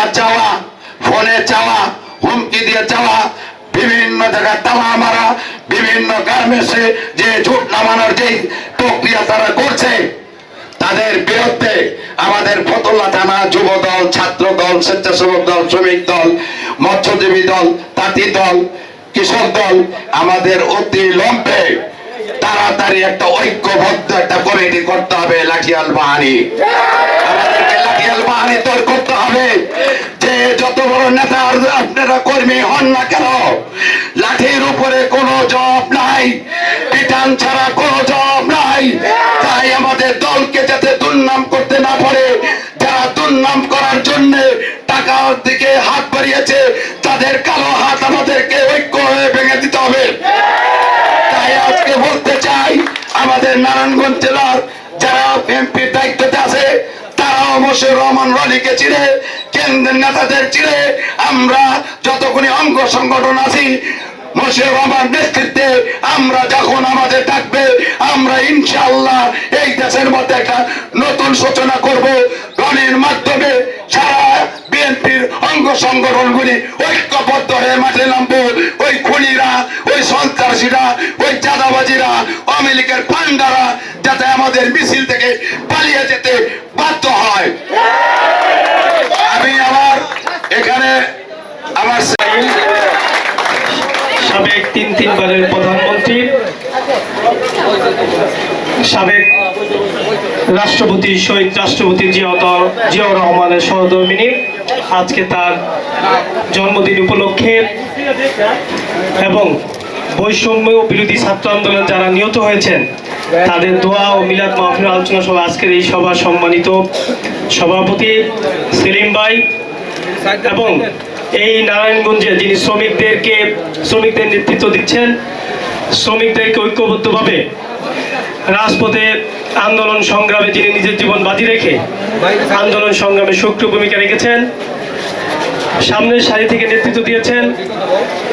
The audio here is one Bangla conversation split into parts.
টাকা চাওয়া, ফোনে চাওয়া, হুমকি দিয়ে চাওয়া, বিভিন্ন জায়গায় মারা, বিভিন্ন গার্মেন্টসে যে ঝুট নামানোর যে প্রক্রিয়া তারা করছে, তাদের বিরুদ্ধে আমাদের ফতুল্লা থানা যুব দল ছাত্র দল স্বেচ্ছাসেবক দল, শ্রমিক দল, মৎস্যজীবী দল, তাঁতি দল, কৃষক দল, আমাদের অতি লম্বে তাড়াতাড়ি একটা ঐক্যবদ্ধ একটা কমিটি করতে হবে লাঠিয়াল বাহানি। আমাদেরকে লাঠিয়াল বাহানি তৈরি করতে হবে। যে যত বড় নেতা আপনারা কর্মী হন না কেন, লাঠির উপরে কোনো জবাব নাই, পিটান ছাড়া কোনো জবাব নাই। তাই আমাদের দলকে যাতে দুর্নাম করতে না পারে, যারা দুর্নাম করার জন্য টাকার দিকে হাত বাড়িয়েছে, তাদের কালো হাত আমাদেরকে ঐক্য হয়ে ভেঙে দিতে হবে। তাই আজকে বলতে চাই, আমাদের নারায়ণগঞ্জ জেলার যারা এমপির দায়িত্বতে আছে আমরা যখন আমাদের ডাকবে আমরা ইনশাআল্লাহ এই দেশের মধ্যে একটা নতুন সূচনা করব। রনির মাধ্যমে সারা বিএনপির অঙ্গ সংগঠনগুলি ঐক্যবদ্ধ হয়ে মাঠে নামবো। ওই চাঁদাবাজিরা আওয়ামী লীগের ফান্ডারা যাতে আমাদের মিছিল থেকে পালিয়ে যেতে বাধ্য হয়। আমি আমার এখানে আমার সাবেক তিন তিনবারের প্রধানমন্ত্রী, সাবেক রাষ্ট্রপতি, শহীদ রাষ্ট্রপতি জিয়াউর জিয়াউর রহমানের সহধর্মিনী, আজকে তার জন্মদিন উপলক্ষে এবং বৈষম্য বিরোধী ছাত্র আন্দোলন যারা নিহত হয়েছেন, তাদের দোয়া ও মিলাদ মাহফিল আলোচনা সভা আজকের এই সভা সম্মানিত সভাপতি সেলিম ভাই এবং এই নারায়ণগঞ্জে যিনি শ্রমিকদেরকে, শ্রমিকদের নেতৃত্ব দিচ্ছেন, শ্রমিকদেরকে ঐক্যবদ্ধভাবে রাজপথে আন্দোলন সংগ্রামে যিনি নিজের জীবন বাজি রেখে আন্দোলন সংগ্রামে সক্রিয় ভূমিকা রেখেছেন, সামনের সারি থেকে নেতৃত্ব দিয়েছেন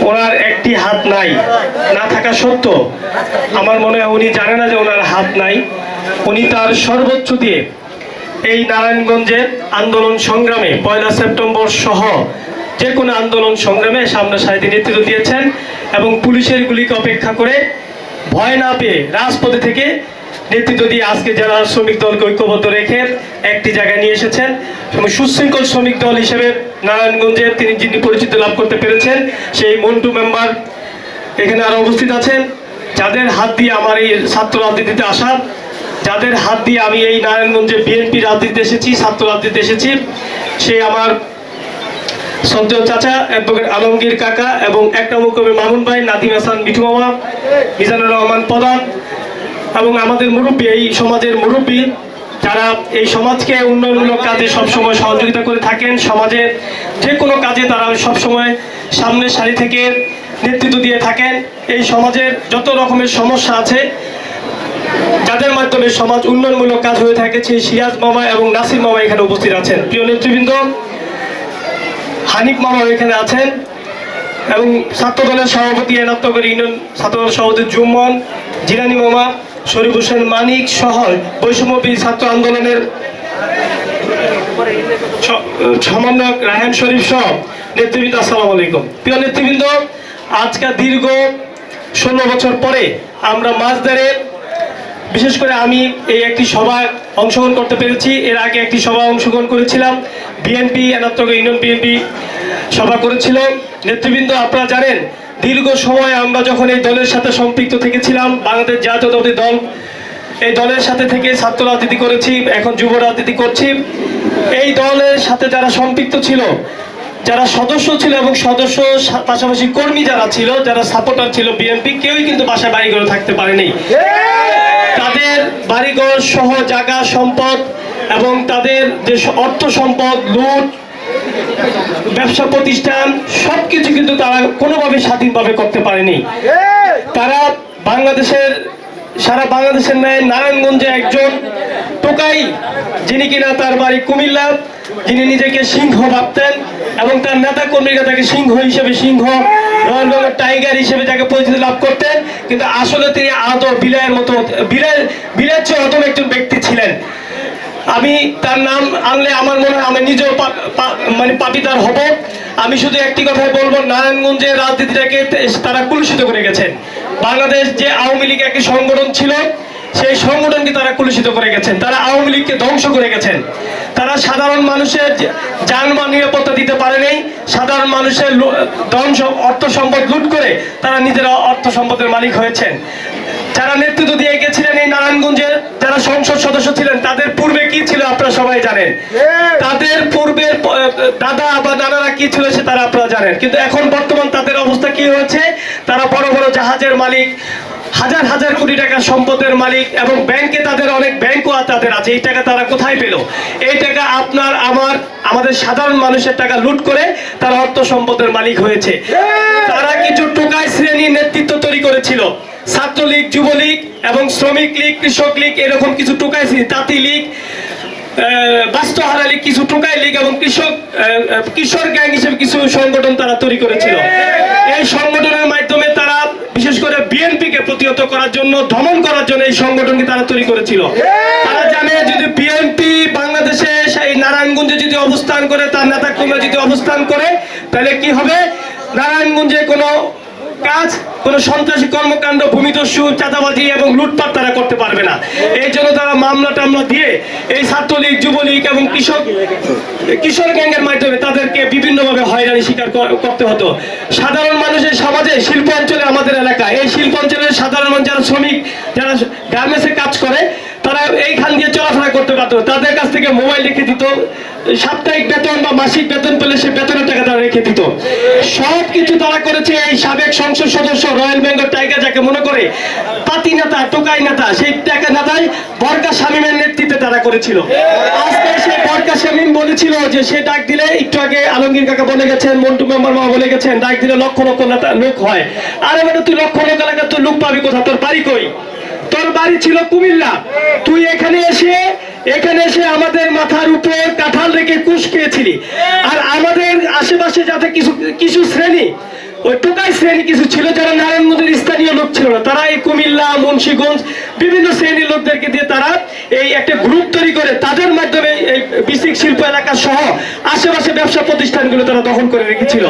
ওনার একটি হাত নাই। না থাকা সত্ত্বেও আমার মনে হয় উনি জানে না যে ওনার হাত নাই। উনি তার সর্বোচ্চ দিয়ে এই নারায়ণগঞ্জের আন্দোলন সংগ্রামে পয়লা সেপ্টেম্বর সহ যে কোনো আন্দোলন সংগ্রামে সামনে সারিতে নেতৃত্ব দিয়েছেন এবং পুলিশের গুলিকে অপেক্ষা করে ভয় না পেয়ে রাজপথে থেকে নেতৃত্ব দিয়ে আজকে যারা শ্রমিক দলকে ঐক্যবদ্ধ রেখে একটি জায়গায় নিয়ে এসেছেন এবং সুশৃঙ্খল শ্রমিক দল হিসেবে নারায়ণগঞ্জে তিনি যিনি পরিচিতি লাভ করতে পেরেছেন, সেই মন্টু মেম্বার এখানে আরও উপস্থিত আছেন। যাদের হাত দিয়ে আমার এই ছাত্র রাজনীতিতে আসা, যাদের হাত দিয়ে আমি এই নারায়ণগঞ্জে বিএনপি রাজনীতিতে এসেছি, ছাত্র রাজনীতিতে এসেছি, সে আমার সদ্য চাচা, অ্যাডভোকেট আলমগীর কাকা এবং এক নম্বর কবি মামুন ভাই, নাদিম হাসান, মিঠু মামা, মিজানুর রহমান প্রধান এবং আমাদের মুরব্বী, এই সমাজের মুরব্বী যারা এই সমাজকে উন্নয়নমূলক কাজে সবসময় সহযোগিতা করে থাকেন, সমাজে যে কোনো কাজে তারা সবসময় সামনের সারি থেকে নেতৃত্ব দিয়ে থাকেন। এই সমাজের যত রকমের সমস্যা আছে, যাদের মাধ্যমে সমাজ উন্নয়নমূলক কাজ হয়ে থাকে, সেই সিরাজ মামা এবং নাসির মামা এখানে উপস্থিত আছেন। প্রিয় নেতৃবৃন্দ, হানিফ মামা এখানে আছেন এবং ছাত্র দলের সভাপতি এনাত্তগর ইউনিয়ন ছাত্র দলের সভাপতি জুম্মন জিরানি মামা শরীফ হোসেন মানিক সহ বৈষম্যবিরোধী ছাত্র আন্দোলনের সমন্বয়ক রায়হান শরীফ সহ নেতৃবৃন্দ, আসসালামু আলাইকুম। প্রিয় নেতৃবৃন্দ, আজকে দীর্ঘ ষোলো বছর পরে আমরা মাঝদারে বিশেষ করে আমি এই একটি সভায় অংশগ্রহণ করতে পেরেছি। এর আগে একটি সভা অংশগ্রহণ করেছিলাম। বিএনপি, এনাত্মক ইউনিয়ন বিএনপি সভা করেছিল। নেতৃবৃন্দ, আপনারা জানেন দীর্ঘ সময় আমরা যখন এই দলের সাথে সম্পৃক্ত থেকেছিলাম, বাংলাদেশ জাতীয়তাবাদী দল, এই দলের সাথে থেকে ছাত্র রাজনীতি করেছি, এখন যুব রাজনীতি করছি। এই দলের সাথে যারা সম্পৃক্ত ছিল, যারা সদস্য ছিল এবং সদস্য পাশাপাশি কর্মী যারা ছিল, যারা সাপোর্টার ছিল বিএনপি, কেউই কিন্তু বাসায় বাড়ি করে থাকতে পারেনি। তাদের বাড়িঘর সহ জায়গা, সম্পদ এবং তাদের যে অর্থ সম্পদ, লুট ব্যবসা প্রতিষ্ঠান, সবকিছু কিন্তু তারা কোনোভাবে স্বাধীনভাবে করতে পারেনি। তারা বাংলাদেশের, সারা বাংলাদেশের ন্যায় নারায়ণগঞ্জে একজন টোকাই, যিনি কিনা তার বাড়ি কুমিল্লা, যিনি নিজেকে সিংহ ভাবতেন এবং তার নেতা কর্মীরা তাকে সিংহ হিসেবে, সিংহ টাইগার হিসেবে যাকে পরিচিতি লাভ করতেন। কিন্তু আসলে তিনি আদৌ বিলায়ের মতো বিলায় বিলায়ের চেয়ে একজন ব্যক্তি ছিলেন। আমি তার নাম আনলে আমার মনে হয় আমি নিজেও মানে পাপিতার হব। আমি শুধু একটি কথাই বলব, নারায়ণগঞ্জের রাজনীতিটাকে তারা কুলুষিত করে গেছেন। বাংলাদেশ যে আওয়ামী লীগ একটি সংগঠন ছিল, সেই সংগঠনকে তারা কুলুষিত করে গেছেন। তারা আওয়ামী লীগকে ধ্বংস করে গেছেন। তারা সাধারণ মানুষের যানবাহন নিরাপত্তা দিতে পারে নাই, সাধারণ মানুষের ধন অর্থ সম্পদ লুট করে তারা নিজেরা অর্থ সম্পদের মালিক হয়েছেন। যারা নেতৃত্ব দিয়ে গেছিলেন এই নারায়ণগঞ্জের যারা সংসদ সদস্য ছিলেন তাদের পূর্বে কি ছিল আপনারা সবাই জানেন? তাদের পূর্বের দাদা বা নানারা কি ছিল সে তারা আপনারা জানেন। কিন্তু এখন বর্তমান তাদের অবস্থা কি হয়েছে? তারা বড় বড় জাহাজের মালিক হাজার হাজার কোটি টাকার সম্পদের মালিক এবং ব্যাংকে তাদের অনেক ব্যাংকও তাদের আছে। এই টাকা তারা কোথায় পেল? এই টাকা আপনার আমার আমাদের সাধারণ মানুষের টাকা লুট করে তারা অর্থ সম্পদের মালিক হয়েছে। তারা কিছু টোকাই শ্রেণির নেতৃত্ব তৈরি করেছিল। ছাত্রলীগ, যুবলীগ এবং শ্রমিক লীগ, কৃষক লীগ এরকম কিছু টোকাই তাঁতি লীগ বাস্তহারা লীগ কিছু টোকাই লীগ এবং কৃষক কিশোর গ্যাং হিসেবে কিছু সংগঠন তারা তৈরি করেছিল। এই সংগঠনের মাধ্যমে তারা বিশেষ করে বিএনপি কে প্রতিহত করার জন্য, দমন করার জন্য এই সংগঠনকে তারা তৈরি করেছিল। তারা জানে যদি বিএনপি বাংলাদেশে সেই নারায়ণগঞ্জে যদি অবস্থান করে, তার নেতা কর্মীরা যদি অবস্থান করে, তাহলে কি হবে? নারায়ণগঞ্জে কোনো কাজ, কোন সন্ত্রাসী কর্মকাণ্ড, ভূমিদস্যু, চাঁদাবাজি এবং লুটপাট তারা করতে পারবে না। এই জন্য তারা মামলা টামলা দিয়ে এই ছাত্রলীগ, যুবলীগ এবং কৃষক কিশোর গ্যাংয়ের মাধ্যমে তাদেরকে বিভিন্নভাবে হয়রানি স্বীকার করতে হতো। সাধারণ মানুষের সমাজে শিল্প অঞ্চলে আমাদের এলাকা এই শিল্প অঞ্চলের সাধারণ যারা শ্রমিক, যারা গার্মেন্টসে কাজ করে তারা এইখান দিয়ে চলাফেরা করতে পারতো। তাদের কাছ থেকে মোবাইল রেখে দিত। সাপ্তাহিক বেতন বা মাসিক বেতন পেলে সে বেতনের টাকা তারা রেখে দিত। সব কিছু তারা করেছে এই সাবেক সংসদ সদস্য রয়্যাল বেঙ্গল টাইগার যাকে মনে করে পাতি নেতা, টোকাই নেতা, সেই টাকা নেতাই বরকা শামীমের নেতৃত্বে তারা করেছিল। আজকে সেই বরকা শামীম বলেছিল যে সে ডাক দিলে একটু আগে আলমগীর কাকা বলে গেছেন, মন্টু মেম্বার মা বলে গেছেন, ডাক দিলে লক্ষ লক্ষ লোক হয়। আরে মানে তুই লক্ষ লোক এলাকা তুই লোক পাবি কোথা তোর বাড়ি কই? বাড়ি ছিল কুমিল্লা। তুই এখানে এসে এখানে এসে আমাদের মাথার উপর কাঁঠাল রেখে কুশ খেয়েছিলি। আর আমাদের আশেপাশে যাতে কিছু কিছু শ্রেণি, ওই টোকাই শ্রেণি কিছু ছিল, যারা নারায়ণগঞ্জের স্থানীয় লোক ছিল না, তারা এই কুমিল্লা, মুন্সিগঞ্জ, বিভিন্ন শ্রেণির লোকদেরকে দিয়ে তারা এই একটা গ্রুপ তৈরি করে তাদের মাধ্যমে এই বিসিক শিল্প এলাকা সহ আশেপাশে ব্যবসা প্রতিষ্ঠানগুলো তারা দখল করে রেখেছিল।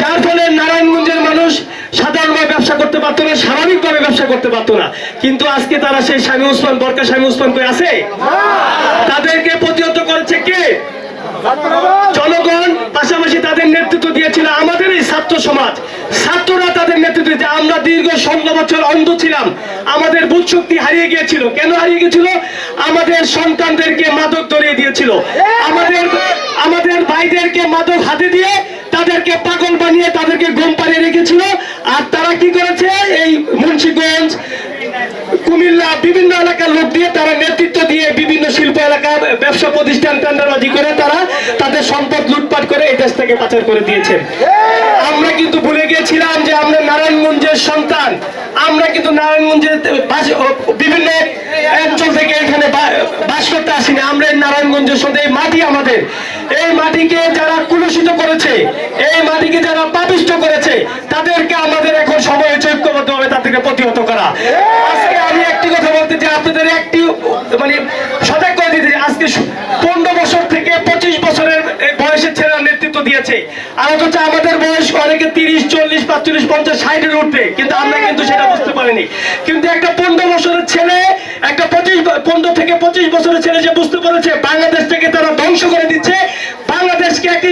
যার ফলে নারায়ণগঞ্জের মানুষ সাধারণভাবে ব্যবসা করতে পারতো না, স্বাভাবিকভাবে ব্যবসা করতে পারতো না। কিন্তু আজকে তারা সেই স্বামী উসমান, বরকা স্বামী উসমান করে আছে? তাদেরকে প্রতিহত করেছে কে? জনগণ, পাশাপাশি তাদের নেতৃত্ব দিয়েছিল আমাদের ছাত্র সমাজ, ছাত্ররা তাদের নেতৃত্ব আমরা দীর্ঘ ষোলো বছর অন্ধ ছিলাম, আমাদের বুধ শক্তি হারিয়ে গিয়েছিল। কেন হারিয়ে গিয়েছিল? আমাদের সন্তানদেরকে মাদক ধরিয়ে দিয়েছিল। আমাদের আমাদের ভাইদেরকে মাদক হাতে দিয়ে তাদেরকে পাগল বানিয়ে তাদেরকে ঘুম পাড়িয়ে রেখেছিল। আর তারা কি করেছে? এই মুন্সিগঞ্জ, কুমিল্লা বিভিন্ন এলাকার লোক দিয়ে তারা নেতৃত্ব দিয়ে বিভিন্ন শিল্প এলাকা, ব্যবসা প্রতিষ্ঠান টেন্ডারবাজি করে তারা তাদের সম্পদ লুটপাট করে এই দেশ থেকে পাচার করে দিয়েছে। আমরা কিন্তু ভুলে গিয়েছিলাম যে আমরা নারায়ণগঞ্জের সন্তান। আমরা কিন্তু নারায়ণগঞ্জের বিভিন্ন অঞ্চল থেকে এখানে বাস করতে আসিনি। আমরা এই নারায়ণগঞ্জের সন্তান, এই মাটি আমাদের। এই মাটিকে যারা কুলুষিত করেছে, এই মাটিকে যারা পাপিষ্ট করেছে, তাদেরকে আমাদের এখন সময় হয়েছে ঐক্যবদ্ধভাবে তাদেরকে প্রতিহত করা। আজকে আমি একটি কথা বলতে চাই, আপনাদের একটি মানে সজাগ করে দিতে আজকে পনেরো বছর থেকে পঁচিশ বছরের বয়সের ছেলেরা দিয়েছে। আর অথচ আমাদের বয়স অনেকে তিরিশ, চল্লিশ, পাঁচচল্লিশ, পঞ্চাশ, ষাটের উঠবে কিন্তু আমরা কিন্তু সেটা বুঝতে পারিনি। কিন্তু একটা পনেরো বছরের ছেলে, একটা পঁচিশ, পনেরো থেকে পঁচিশ বছরের ছেলে যে বুঝতে পেরেছে, বাংলাদেশ থেকে তারা ধ্বংস করে দিচ্ছে বাংলাদেশকে একটি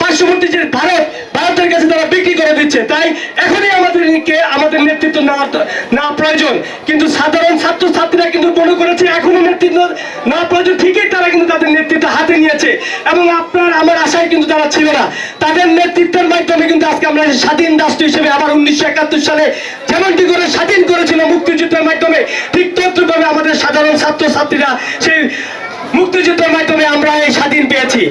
পার্শ্ববর্তী যে ভারত, ভারতের কাছে তারা বিক্রি করে দিচ্ছে। তাই এখনই আমাদেরকে আমাদের নেতৃত্ব নেওয়া না প্রয়োজন। কিন্তু সাধারণ ছাত্র ছাত্রীরা কিন্তু মনে করেছে এখনও নেতৃত্ব না প্রয়োজন ঠিকই তারা কিন্তু তাদের নেতৃত্ব হাতে নিয়েছে। এবং আপনার, আমার আশায় কিন্তু তারা ছিল না। তাদের নেতৃত্বের মাধ্যমে কিন্তু আজকে আমরা স্বাধীন রাষ্ট্র হিসেবে আবার উনিশশো একাত্তর সালে যেমনটি করে স্বাধীন করেছিল মুক্তিযুদ্ধের মাধ্যমে, ঠিক তদ্রুপভাবে আমাদের সাধারণ ছাত্র ছাত্রীরা সেই মুক্তিযুদ্ধের মাধ্যমে আমরা এই স্বাধীন পেয়েছি।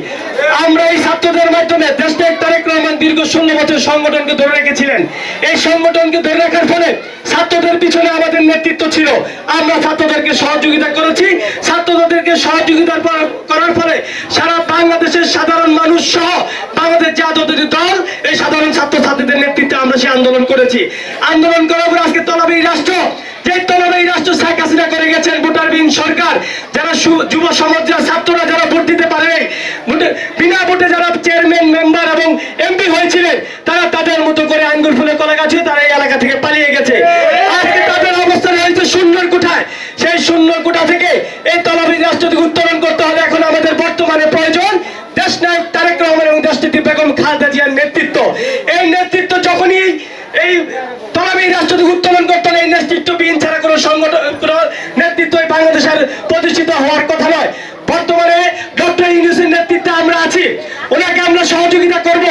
আমরা এই ছাত্রদের মাধ্যমে দেশনায়ক তারেক রহমান দীর্ঘ ষোলো বছর সংগঠনকে ধরে রেখেছিলেন। এই সংগঠনকে ধরে রাখার ফলে ছাত্রদের পিছনে আমাদের নেতৃত্ব ছিল। আমরা ছাত্রদেরকে সহযোগিতা করেছি। ছাত্রদেরকে সহযোগিতা করার- ফলে সারা বাংলাদেশের সাধারণ মানুষ সহ বাংলাদেশ জাতীয় দল, এই সাধারণ ছাত্র ছাত্রীদের নেতৃত্বে আমরা সে আন্দোলন করেছি। আন্দোলন করার পরে আজকে তলাবি রাষ্ট্র যে তলবে রাষ্ট্র শেখ হাসিনা করে গেছেন ভোটারবিহীন সরকার, যারা যুব সমাজ ছাত্ররা যারা ভোট দিতে পারে বিনা ভোটে যারা চেয়ারম্যান মেম্বার এবং এমপি হয়েছিলেন, তারা তাদের মতো করে আঙ্গুল ফুলে কলা গাছে তারা এই এলাকা থেকে পালিয়ে গেছে। আজকে তাদের অবস্থান হয়েছে শূন্যর কোঠায়। সেই শূন্য কোঠা থেকে এই তলবি রাষ্ট্র থেকে উত্তোলন করতে হলে এখন আমাদের বর্তমানে প্রয়োজন দেশ নায়ক তারেক রহমান এবং দেশটিতে বেগম খালেদা জিয়ার নেতৃত্ব এই নেতৃত্ব যখনই এই তলাবি রাষ্ট্র থেকে উত্তোলন করতে হলে এই নেতৃত্ববিহীন ছাড়া কোনো সংগঠন নেতৃত্ব বাংলাদেশের প্রতিষ্ঠিত হওয়ার কথা নয়। বর্তমানে ডক্টর ইউনুসের নেতৃত্বে আমরা আছি। ওনাকে আমরা সহযোগিতা করব।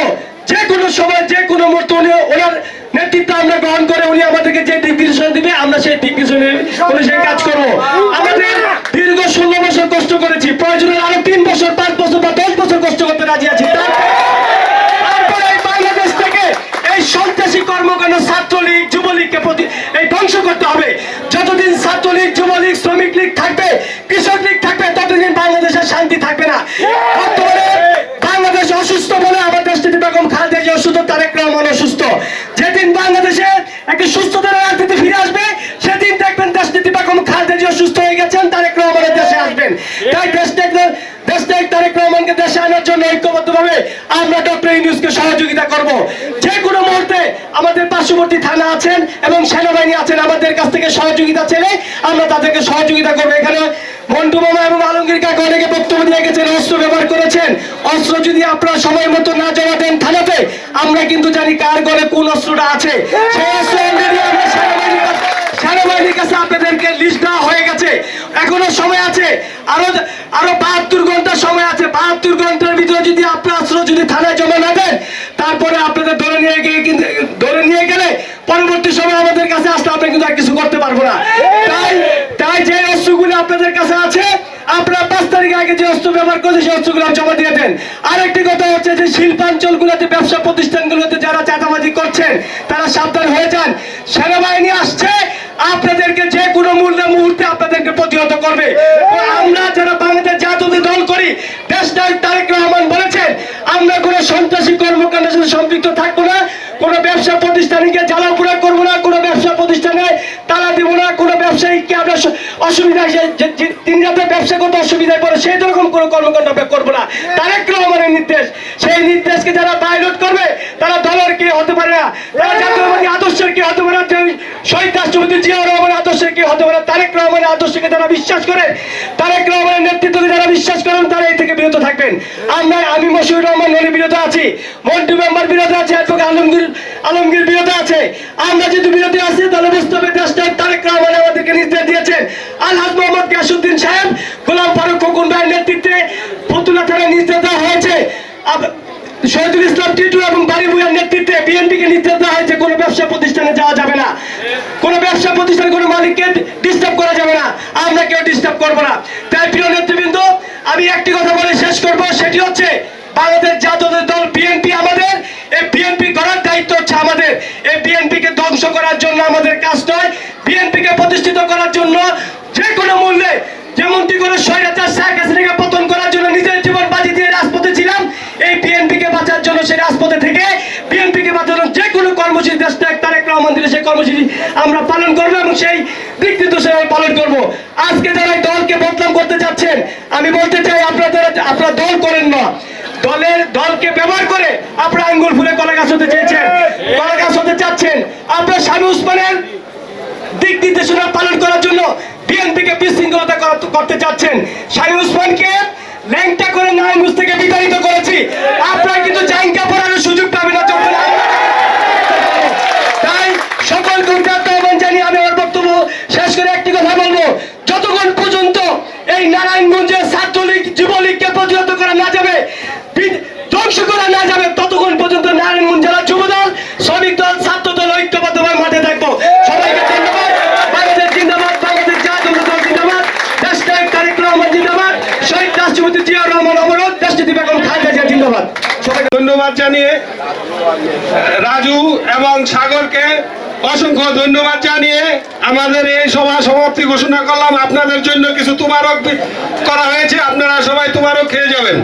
যে কোনো সময়, যে কোনো মুহূর্তে উনি, ওনার নেতৃত্ব আমরা গ্রহণ করে উনি আমাদেরকে যে নির্দেশনা দিবে, আমরা সেই দিক কাজ করব আমাদের দীর্ঘ ষোলো বছর কষ্ট করেছি প্রয়োজনে আরও তিন বছর পাঁচ বছর বা দশ বছর কষ্ট করতে রাজি আছি তারপরে এই বাংলাদেশ থেকে এই সন্ত্রাসী কর্মকাণ্ড ছাত্রলীগ যুবলীগকে প্রতি এই ধ্বংস করতে হবে। যতদিন ছাত্রলীগ, যুবলীগ, শ্রমিক লীগ থাকবে, কৃষক লীগ থাকবে, ততদিন বাংলাদেশের শান্তি থাকবে না। বাংলাদেশ অসুস্থ বলে আমার দেশটি বেগম খালেদা জিয়া অসুস্থ তারেক রহমান অসুস্থ। যেদিন বাংলাদেশে একটি সুস্থতার রাজনীতি ফিরে আসবে সেদিন দেখবেন দেশনীতি বেগম খালেদা জিয়া সুস্থ হয়ে গেছেন তারেক রহমানের দেশে আসবেন তাই দেশ দেখবেন দেশ নায়ক তারেক রহমানকে দেশে আনার জন্য ঐক্যবদ্ধভাবে আমরা ডক্টর ইউনুসকে সহযোগিতা করব। যে কোনো মুহূর্তে আমাদের পার্শ্ববর্তী থানা আছেন এবং সেনাবাহিনী আছেন, আমাদের কাছ থেকে সহযোগিতা চেলে আমরা তাদেরকে সহযোগিতা করব। এখানে মন্টু মামা এবং আলমগীর কাকা অনেকে বক্তব্য দিয়ে গেছেন, অস্ত্র ব্যবহার করেছেন। অস্ত্র যদি আপনারা সময় মতো না জমা দেন থানাতে, আমরা কিন্তু জানি কার ঘরে কোন অস্ত্রটা আছে। সেই অস্ত্র আমরা সেনাবাহিনীর কাছে- আপনাদেরকে লিস্ট দেওয়া হয়ে গেছে। এখনও সময় আছে। আরও আরও বাহাত্তর ঘণ্টা সময় আছে। বাহাত্তর ঘণ্টার ভিতরে যদি আপনার অস্ত্র যদি থানায় জমা না দেন, তারপরে আপনাদের ধরে নিয়ে গিয়ে কিন্তু, ধরে নিয়ে গেলে পরবর্তী সময় আমাদের কাছে আসলে আমরা কিন্তু আর কিছু করতে পারব না। তাই তাই যে অস্ত্রগুলো আপনাদের কাছে আছে, আপনারা পাঁচ তারিখ আগে যে অস্ত্র ব্যবহার করছে, সেই অস্ত্রগুলো জমা দিয়ে দেন। আরেকটি কথা হচ্ছে যে শিল্পাঞ্চলগুলোতে, ব্যবসা প্রতিষ্ঠানগুলোতে যারা চাঁদাবাজি করছেন, তারা সাবধান হয়ে যান। সেনাবাহিনী আসছে আপনাদেরকে যে কোনো মূল্যে মুহূর্তে আপনাদেরকে প্রতিহত করবে। আমরা যারা বাংলাদেশ জাতীয় দল করি দেশ তারেক রহমান বলেছেন আমরা কোনো সন্ত্রাসী কর্মকাণ্ডের সাথে সম্পৃক্ত থাকব না কোনো ব্যবসা প্রতিষ্ঠানকে জ্বালাপোড়া করব না কোনো ব্যবসা প্রতিষ্ঠানে তালা দিব না কোনো ব্যবসায়ীকে আমরা অসুবিধা ব্যবসা করতে অসুবিধায় পড়ে সেই রকম কোনো কর্মকাণ্ড করব না। তারেক রহমানের নির্দেশ, সেই নির্দেশকে যারা পাইলট করবে, তারা দলের কি হতে পারে না? আদর্শের কি হতে পারে শহীদ রাষ্ট্রপতি জিয়াউর রহমানের আদর্শের কি হতে পারে তারেক রহমানের আদর্শকে যারা বিশ্বাস করে, তারেক রহমানের নেতৃত্বকে যারা বিশ্বাস করেন তারা এই থেকে বিরত থাকবেন। আমরা, আমি মশিউর রহমান নলি বিরত আছি মন্টু মেম্বার বিরত আছে, অ্যাডভোকেট আলমগীর আলমগীর বিরত আছে। আমরা যদি বিরতি আছি, তাহলে বুঝতে হবে দেশটা তারেক রহমান আমাদেরকে নির্দেশ দিয়েছেন। আলহাজ মোহাম্মদ গিয়াসুদ্দিন সাহেব গোলাম ফারুক খোকন ভাইয়ের নেতৃত্বে ফতুল্লা থানায় নির্দেশ দেওয়া হয়েছে। শহীদুল ইসলাম টিটু এবং বাড়ি ভুইয়ার নেতৃত্বে বিএনপিকে নির্দেশ দেওয়া হয়েছে, কোনো ব্যবসা প্রতিষ্ঠানে যাওয়া যাবে না। কোনো ব্যবসা প্রতিষ্ঠানে কোনো মালিককে ডিস্টার্ব করা যাবে না। আমরা কেউ ডিস্টার্ব করব না। তাই প্রিয় নেতৃবৃন্দ, আমি একটি কথা বলে শেষ করব, সেটি হচ্ছে বাংলাদেশ জাতীয় দল বিএনপি আমাদের, এই বিএনপি করার দায়িত্ব হচ্ছে আমাদের। এই বিএনপি কে ধ্বংস করার জন্য আমাদের কাজ নয় বিএনপি কে প্রতিষ্ঠিত করার জন্য যে কোনো মূল্যে যেমনটি করে পতন করার জন্য নিজের জীবন দিয়ে রাজপথে ছিলাম, এই বিএনপি কে বাঁচার জন্য সেই রাজপথে থেকে বিএনপি কে বাঁচানোর যে কোনো কর্মসূচি দেশ ত্যাগ, তারেক রহমান কর্মসূচি আমরা পালন করব এবং সেই আমি পালন করব। আজকে যারা দলকে বদনাম করতে যাচ্ছেন, আমি বলতে চাই, আপনারা আপনারা দল করেন না। দলের, দলকে ব্যবহার করে আপনারা আঙ্গুল ফুলে কলা গাছ হতে চেয়েছেন, কলা গাছ হতে চাচ্ছেন। আপনার স্বামী উসমানের দিক নির্দেশনা পালন করার জন্য বিএনপি কে বিশৃঙ্খলতা করতে চাচ্ছেন। শাহী উসমানকে ল্যাংটা করে নারায়ণগঞ্জ থেকে বিতাড়িত করেছি। আপনারা কিন্তু জাইঙ্কা পড়ানোর সুযোগ পাবেন না জানিয়ে আমি শেষ করে একটি যতক্ষণ পর্যন্ত এই নারায়ণগঞ্জের ছাত্রলীগ, যুবলীগকে প্রতিহত করা না যাবে ধ্বংস করা না যাবে, ততক্ষণ পর্যন্ত নারায়ণগঞ্জ জেলা যুবদল শ্রমিক দল ছাত্র দল ঐক্যবদ্ধভাবে মাঠে থাকব সবাইকে ধন্যবাদ বাংলাদেশ জিন্দাবাদ বাংলাদেশ জাতীয় দল জিন্দাবাদ দেশ নায়ক তারেক রহমান জিন্দাবাদ শহীদ রাষ্ট্রপতি জিয়া রহমান অবরোধ দেশনীতি বেগম খালেদা জিয়া জিন্দাবাদ সবাইকে ধন্যবাদ জানিয়ে রাজু এবং সাগরকে অসংখ্য ধন্যবাদ জানিয়ে আমাদের এই সভা সমাপ্তি ঘোষণা করলাম। আপনাদের জন্য কিছু তোমারক করা হয়েছে। আপনারা সবাই তোমারক খেয়ে যাবেন।